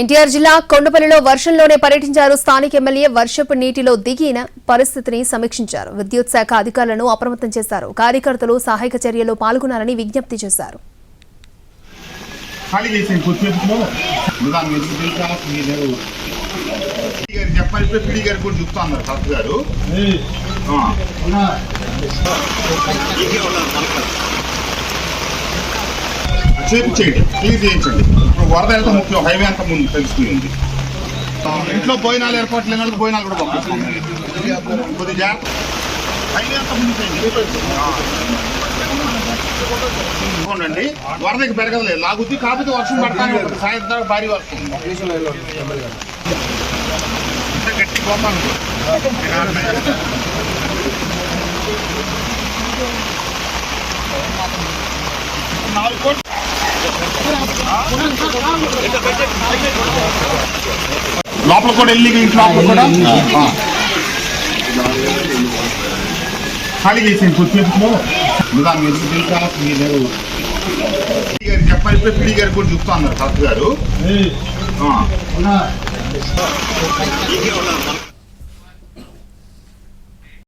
ఎన్టీఆర్ జిల్లా కొండపల్లిలో వర్షంలోనే పర్యటించారు స్థానిక ఎమ్మెల్యే వర్షపు నీటిలో దిగిన పరిస్థితిని సమీక్షించారు. విద్యుత్ శాఖ అధికారులను అప్రమత్తం చేశారు. కార్యకర్తలు సహాయక చర్యలో పాల్గొనాలని విజ్ఞప్తి చేశారు. ఖాళీ చేసాను కొద్దిసేపులో దాని ఎందుకు పిలిచామో మీరు పిడి గారు చెప్పాలి ఇప్పుడు పిడి గారు కూడా చెప్తా అన్నారు కలెక్టర్ గారు ఆ. చేయండి క్లియర్ చేయించండి. ఇప్పుడు వరద ఎంత ముఖ్యం హైవే అంత ముందు తెలుసుకుంది ఇంట్లో భోజనాలు ఏర్పాట్లు లేని భోజనాలు కూడా పంపిస్తాం. కొద్ది జాగ్రత్త హైవే అంత ముందు చేయండి. వరదకి పెరగదులేదు లాగుద్ది కాకపోతే వర్షం పడతానే ఉంటుంది. సాయంత్రం భారీ వర్షం. గట్టి కోపాలు నాలుగు కోట్లు లోపల కూడా వెళ్ళి ఇంటి లోపల కూడా. ఖాళీ చేసాను కొద్దిసేపులో పిలిచామో మీరు పిడి గారు చెప్పాలి పిడి గారు కూడా చెప్తా అన్నారు గారు.